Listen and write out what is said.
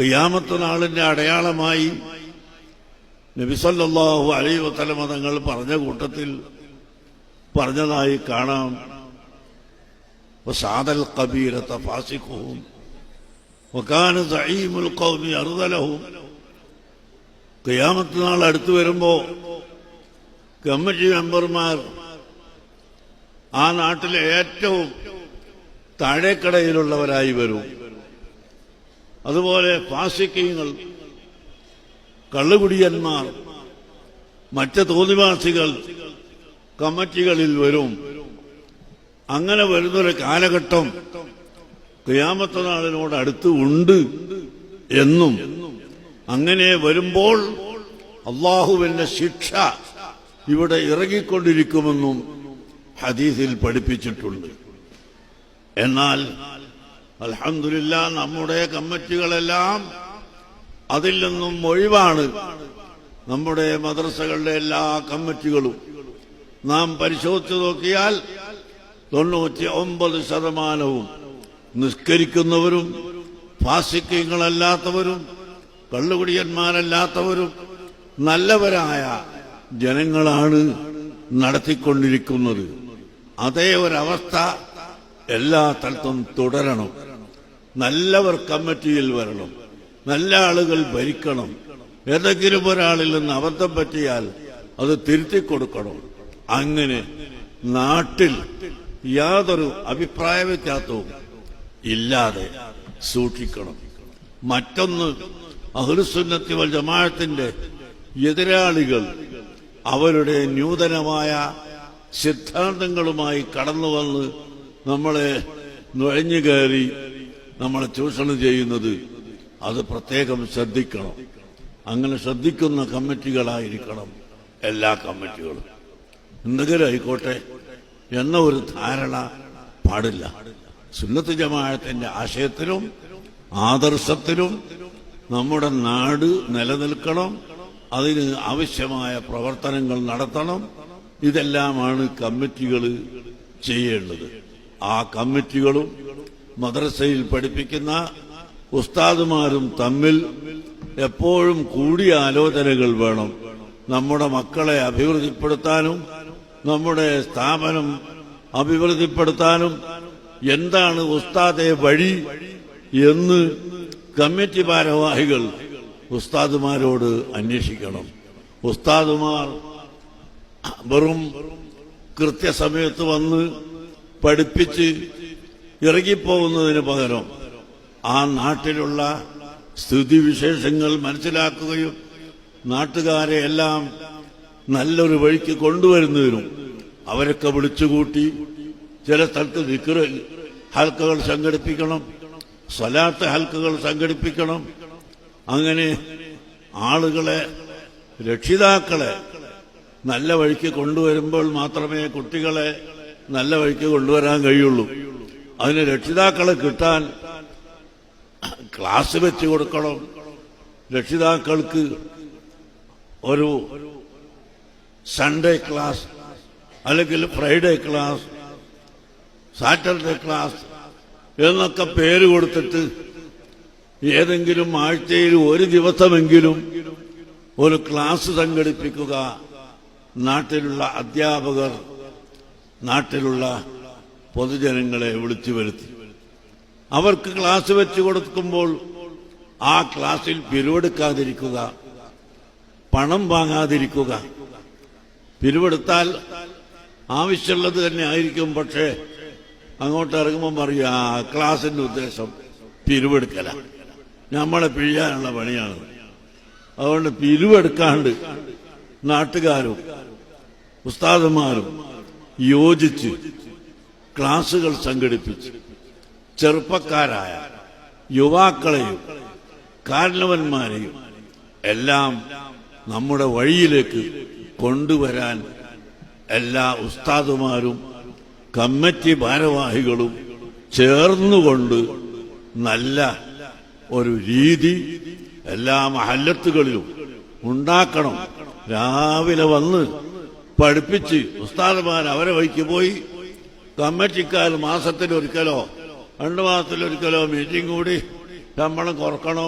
ഖിയാമത്ത് നാളിന്റെ അടയാളമായി നബിസല്ലാഹു അലൈ വത്തലമ തങ്ങൾ പറഞ്ഞ കൂട്ടത്തിൽ പറഞ്ഞതായി കാണാം. സാദൽ കബീരത്തെ ഫാസിഖും വക്കാന സഹീമുൽ ഖൗമി അറുതലഹും ഖിയാമത്ത് നാൾ അടുത്തു വരുമ്പോ കമ്മിറ്റി മെമ്പർമാർ ആ നാട്ടിലെ ഏറ്റവും താഴേക്കടയിലുള്ളവരായി വരും. അതുപോലെ ഫാസിക്കീങ്ങൾ കള്ളുകുടിയന്മാർ മറ്റ് തോന്നിവാസികൾ കമ്മിറ്റികളിൽ വരും. അങ്ങനെ വരുന്നൊരു കാലഘട്ടം ക്രിയാമത്ത നാളിനോട് അടുത്ത് ഉണ്ട് എന്നും അങ്ങനെ വരുമ്പോൾ അള്ളാഹുവിന്റെ ശിക്ഷ ഇവിടെ ഇറങ്ങിക്കൊണ്ടിരിക്കുമെന്നും ഹദീസിൽ പഠിപ്പിച്ചിട്ടുണ്ട്. എന്നാൽ അൽഹംദുലില്ല നമ്മുടെ കമ്മിറ്റികളെല്ലാം അതിൽ നിന്നും ഒഴിവാണ് നമ്മുടെ മദ്രസകളുടെ എല്ലാ കമ്മിറ്റികളും. നാം പരിശോധിച്ചു നോക്കിയാൽ തൊണ്ണൂറ്റി ഒമ്പത് ശതമാനവും നിസ്കരിക്കുന്നവരും ഫാസിക്കങ്ങളല്ലാത്തവരും കള്ളുകുടിയന്മാരല്ലാത്തവരും നല്ലവരായ ജനങ്ങളാണ് നടത്തിക്കൊണ്ടിരിക്കുന്നത്. അതേ ഒരവസ്ഥ എല്ലാ തലത്തും തുടരണം. നല്ലവർ കമ്മിറ്റിയിൽ വരണം. നല്ല ആളുകൾ ഭരിക്കണം. ഏതെങ്കിലും ഒരാളിൽ നിന്ന് അബദ്ധം പറ്റിയാൽ അത് തിരുത്തി കൊടുക്കണം അങ്ങനെ നാട്ടിൽ യാതൊരു അഭിപ്രായ വ്യത്യാസവും ഇല്ലാതെ സൂക്ഷിക്കണം. മറ്റൊന്ന് അഹ്ലുസുന്നത്തി വൽ ജമാഅത്തിന്റെ എതിരാളികൾ അവരുടെ നൂതനമായ സിദ്ധാന്തങ്ങളുമായി കടന്നു വന്ന് നമ്മളെ നുഴഞ്ഞു കയറി നമ്മളെ ചൂഷണം ചെയ്യുന്നത് അത് പ്രത്യേകം ശ്രദ്ധിക്കണം. അങ്ങനെ ശ്രദ്ധിക്കുന്ന കമ്മിറ്റികളായിരിക്കണം എല്ലാ കമ്മിറ്റികളും. എന്തെങ്കിലും ആയിക്കോട്ടെ എന്ന ഒരു ധാരണ പാടില്ല. സുന്നത്ത് ജമാഅത്തിന്റെ ആശയത്തിലും ആദർശത്തിലും നമ്മുടെ നാട് നിലനിൽക്കണം അതിന് ആവശ്യമായ പ്രവർത്തനങ്ങൾ നടത്തണം. ഇതെല്ലാമാണ് കമ്മിറ്റികൾ ചെയ്യേണ്ടത്. ആ കമ്മിറ്റികളും മദ്രസയിൽ പഠിപ്പിക്കുന്ന ഉസ്താദുമാരും തമ്മിൽ എപ്പോഴും കൂടിയ ആലോചനകൾ വേണം. നമ്മുടെ മക്കളെ അഭിവൃദ്ധിപ്പെടുത്താനും നമ്മുടെ സ്ഥാപനം അഭിവൃദ്ധിപ്പെടുത്താനും എന്താണ് ഉസ്താദെ വഴി എന്ന് കമ്മിറ്റി ഭാരവാഹികൾ ഉസ്താദുമാരോട് അന്വേഷിക്കണം. ഉസ്താദുമാർ വെറും കൃത്യസമയത്ത് വന്ന് പഠിപ്പിച്ച് ഇറങ്ങിപ്പോകുന്നതിന് പകരം ആ നാട്ടിലുള്ള സ്ഥിതിവിശേഷങ്ങൾ മനസ്സിലാക്കുകയും നാട്ടുകാരെ എല്ലാം നല്ലൊരു വഴിക്ക് കൊണ്ടുവരുന്നതിനും അവരൊക്കെ വിളിച്ചുകൂട്ടി ചില സ്ഥലത്ത് വിക്ര ഹൽക്കകൾ സംഘടിപ്പിക്കണം സ്വലാത്ത് ഹൽക്കകൾ സംഘടിപ്പിക്കണം. അങ്ങനെ ആളുകളെ രക്ഷിതാക്കളെ നല്ല വഴിക്ക് കൊണ്ടുവരുമ്പോൾ മാത്രമേ കുട്ടികളെ നല്ല വഴിക്ക് കൊണ്ടുവരാൻ കഴിയുള്ളൂ. അതിന് രക്ഷിതാക്കളെ കിട്ടാൻ ക്ലാസ് വെച്ച് കൊടുക്കണം. രക്ഷിതാക്കൾക്ക് ഒരു സൺഡേ ക്ലാസ് അല്ലെങ്കിൽ ഫ്രൈഡേ ക്ലാസ് സാറ്റർഡേ ക്ലാസ് എന്നൊക്കെ പേര് കൊടുത്തിട്ട് ഏതെങ്കിലും ആഴ്ചയിൽ ഒരു ദിവസമെങ്കിലും ഒരു ക്ലാസ് സംഘടിപ്പിക്കുക. നാട്ടിലുള്ള അധ്യാപകർ നാട്ടിലുള്ള പൊതുജനങ്ങളെ വിളിച്ചു വരുത്തി. അവർക്ക് ക്ലാസ് വെച്ചു കൊടുക്കുമ്പോൾ ആ ക്ലാസ്സിൽ പിരിവെടുക്കാതിരിക്കുക പണം വാങ്ങാതിരിക്കുക. പിരിവെടുത്താൽ ആവശ്യമുള്ളത് തന്നെ ആയിരിക്കും പക്ഷേ അങ്ങോട്ട് ഇറങ്ങുമ്പോൾ പറയും ആ ക്ലാസിന്റെ ഉദ്ദേശം പിരിവെടുക്കല. നമ്മളെ പിഴിയാനുള്ള പണിയാണ്. അതുകൊണ്ട് പിരിവെടുക്കാണ്ട് നാട്ടുകാരും ഉസ്താദന്മാരും യോജിച്ച് ക്ലാസുകൾ സംഘടിപ്പിച്ച്. ചെറുപ്പക്കാരായ യുവാക്കളെയും കാരണവന്മാരെയും എല്ലാം നമ്മുടെ വഴിയിലേക്ക് കൊണ്ടുവരാൻ എല്ലാ ഉസ്താദുമാരും കമ്മിറ്റി ഭാരവാഹികളും ചേർന്നുകൊണ്ട് നല്ല ഒരു രീതി എല്ലാ മഹല്ലത്തുകളിലും ഉണ്ടാക്കണം. രാവിലെ വന്ന് പഠിപ്പിച്ച് ഉസ്താദുമാർ അവരെ വഴിക്ക് പോയി കമ്മിറ്റിക്കാർ മാസത്തിലൊരിക്കലോ രണ്ടു മാസത്തിലൊരിക്കലോ മീറ്റിംഗ് കൂടി ശമ്പളം കുറക്കണോ